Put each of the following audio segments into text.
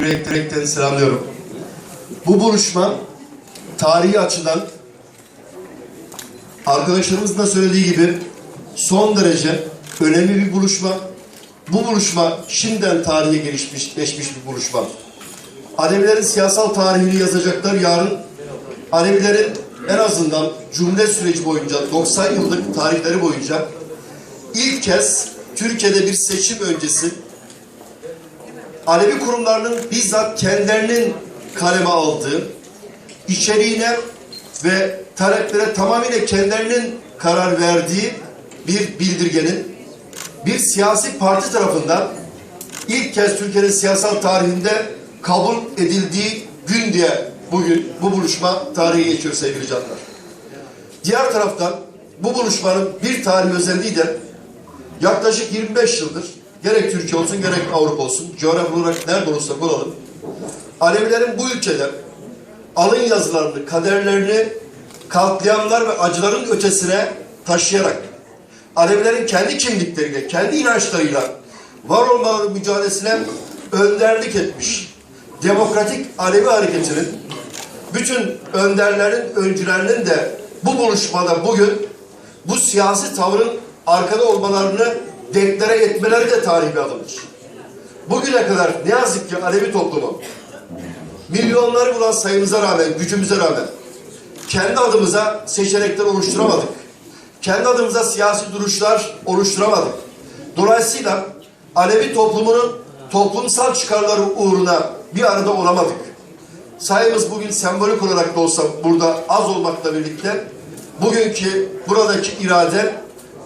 Yürek direkten selamlıyorum. Bu buluşma tarihi açıdan arkadaşlarımızın da söylediği gibi son derece önemli bir buluşma. Bu buluşma şimdiden tarihe gelişmiş, geçmiş bir buluşma. Alevilerin siyasal tarihini yazacaklar yarın. Alevilerin en azından Cumhuriyet süreci boyunca 90 yıllık tarihleri boyunca ilk kez Türkiye'de bir seçim öncesi Alevi kurumlarının bizzat kendilerinin kaleme aldığı, içeriğine ve taleplere tamamıyla kendilerinin karar verdiği bir bildirgenin bir siyasi parti tarafından ilk kez Türkiye'nin siyasal tarihinde kabul edildiği gün diye bugün bu buluşma tarihi geçiyor sevgili canlar. Diğer taraftan bu buluşmanın bir tarihi özelliği de yaklaşık 25 yıldır gerek Türkiye olsun gerek Avrupa olsun. Coğrafi olarak nerede olursak olalım Alevilerin bu ülkede alın yazılarını, kaderlerini katliamlar ve acıların ötesine taşıyarak Alevilerin kendi kimlikleriyle, kendi inançlarıyla var olmaları mücadelesine önderlik etmiş demokratik Alevi hareketinin bütün önderlerin, öncülerinin de bu buluşmada bugün bu siyasi tavrın arkada olmalarını deklare etmeleri de tarihi adımdır. Bugüne kadar ne yazık ki Alevi toplumu milyonları bulan sayımıza rağmen, gücümüze rağmen kendi adımıza seçenekler oluşturamadık. Kendi adımıza siyasi duruşlar oluşturamadık. Dolayısıyla Alevi toplumunun toplumsal çıkarları uğruna bir arada olamadık. Sayımız bugün sembolik olarak da olsa burada az olmakla birlikte bugünkü buradaki irade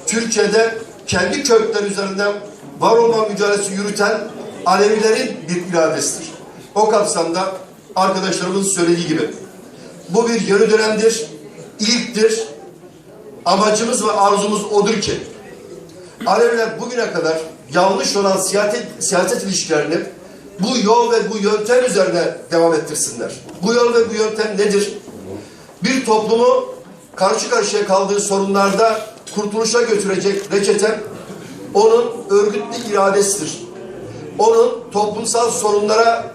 Türkiye'de kendi kökleri üzerinden var olma mücadelesi yürüten Alevilerin bir iradesidir. O kapsamda arkadaşlarımın söylediği gibi bu bir yeni dönemdir, ilktir. Amacımız ve arzumuz odur ki Aleviler bugüne kadar yanlış olan siyaset, siyaset ilişkilerini bu yol ve bu yöntem üzerine devam ettirsinler. Bu yol ve bu yöntem nedir? Bir toplumu karşı karşıya kaldığı sorunlarda kurtuluşa götürecek reçete onun örgütlü iradesidir. Onun toplumsal sorunlara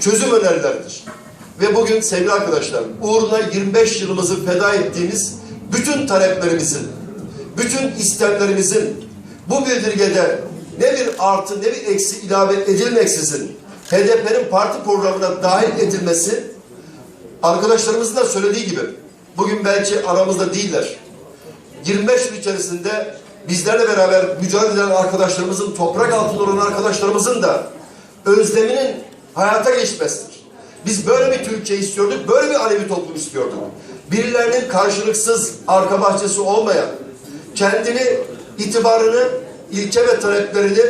çözüm önerileridir. Ve bugün sevgili arkadaşlar uğruna 25 yılımızı feda ettiğimiz bütün taleplerimizin, bütün istemlerimizin bu bildirgede ne bir artı ne bir eksi ilave edilmeksizin HDP'nin parti programına dahil edilmesi arkadaşlarımızın da söylediği gibi bugün belki aramızda değiller. 25 yıl içerisinde bizlerle beraber mücadele eden arkadaşlarımızın, toprak altında olan arkadaşlarımızın da özleminin hayata geçmesidir. Biz böyle bir Türkiye istiyorduk, böyle bir Alevi toplum istiyorduk. Birilerinin karşılıksız arka bahçesi olmayan, kendini, itibarını, ilke ve taleplerini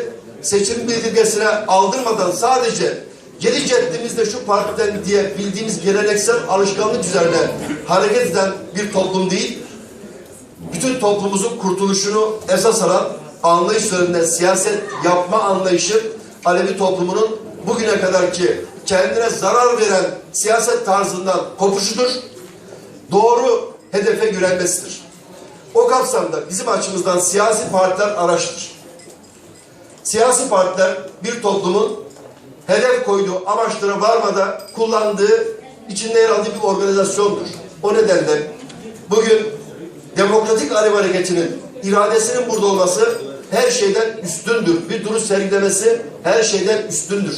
seçim bildirgesine aldırmadan sadece geri ceddimizde şu partiden diye bildiğimiz geleneksel alışkanlık üzerine hareket eden bir toplum değil, bütün toplumumuzun kurtuluşunu esas alan anlayış üzerinde siyaset yapma anlayışı Alevi toplumunun bugüne kadarki kendine zarar veren siyaset tarzından kopuşudur. Doğru hedefe yönelmesidir. O kapsamda bizim açımızdan siyasi partiler araçtır. Siyasi partiler bir toplumun hedef koyduğu amaçlara varmada kullandığı, içinde yer aldığı bir organizasyondur. O nedenle bugün Demokratik Alev Hareketi'nin iradesinin burada olması her şeyden üstündür. Bir duruş sergilemesi her şeyden üstündür.